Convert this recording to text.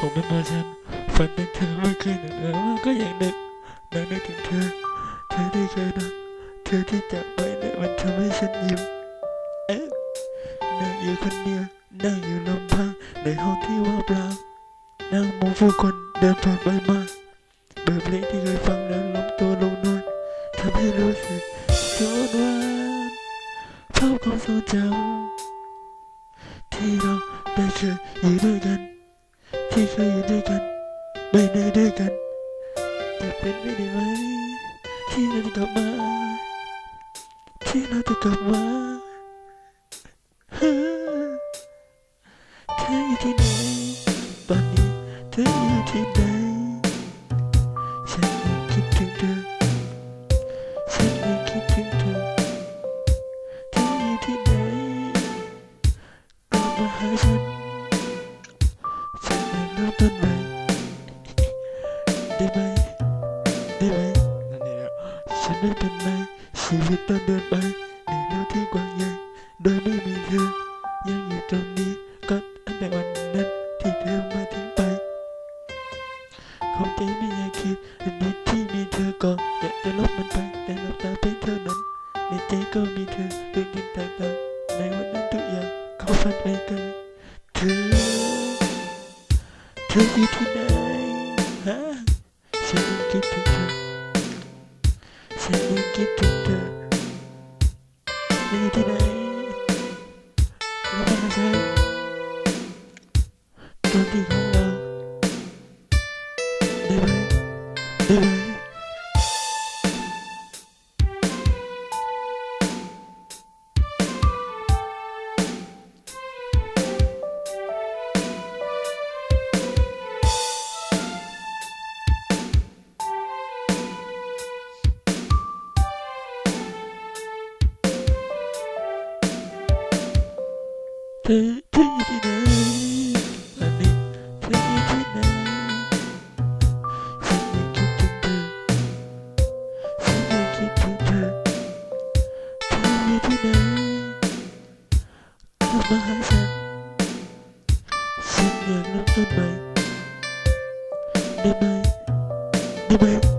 ผมเป็นมาฉันฝันถึงเธอเมื่อคืนเออว่าก็ยังนึกนั่งนึกถึงเธอ เธอที่เคยรักเธอที่จากไปเนี่ยมันทำให้ฉันยิ้มเอ๊ะนั่งอยู่คนเดียวนั่งอยู่ลำพังในห้องที่ว่างเปล่านั่งมองผู้คนเดินผ่านไปมาเปิดเพลงที่เคยฟังแล้วล้มตัวลงนอนทำให้รู้สึกสดวานภาพความทรงจำที่เราได้เคยอยู่ด้วยกัน ที่เคยอยู่ด้วยกันไม่ได้ด้วยกันจะเป็นไม่ได้ไหม ที่เราจะกลับมา ที่เราจะกลับมาเธออยู่ที่ไหนตอนนี้เธออยู่ที่ไหน ฉันยังเริ่มต้นใหม่ได้ไหมได้ไหมนั่นเองฉันไม่เป็นไรชีวิตต้องเดินไปในโลกที่กว้างใหญ่โดยไม่มีเธอ ยังอยู่ตรงนี้ก็ตั้งแต่วันนั้นที่เธอมาทิ้งไปคงใจไม่อยากคิดอันนี้ที่มีเธอก่อนอยากจะลบมันไปแต่หลับตาไปเท่านั้น ในใจก็มีเธอเรื่องที่ต่างๆในวันนั้นทุกอย่างเขาฝันไปไกลเธอ kill you tonight. Huh? Send me tonight. Don't be tonight? Take it in, I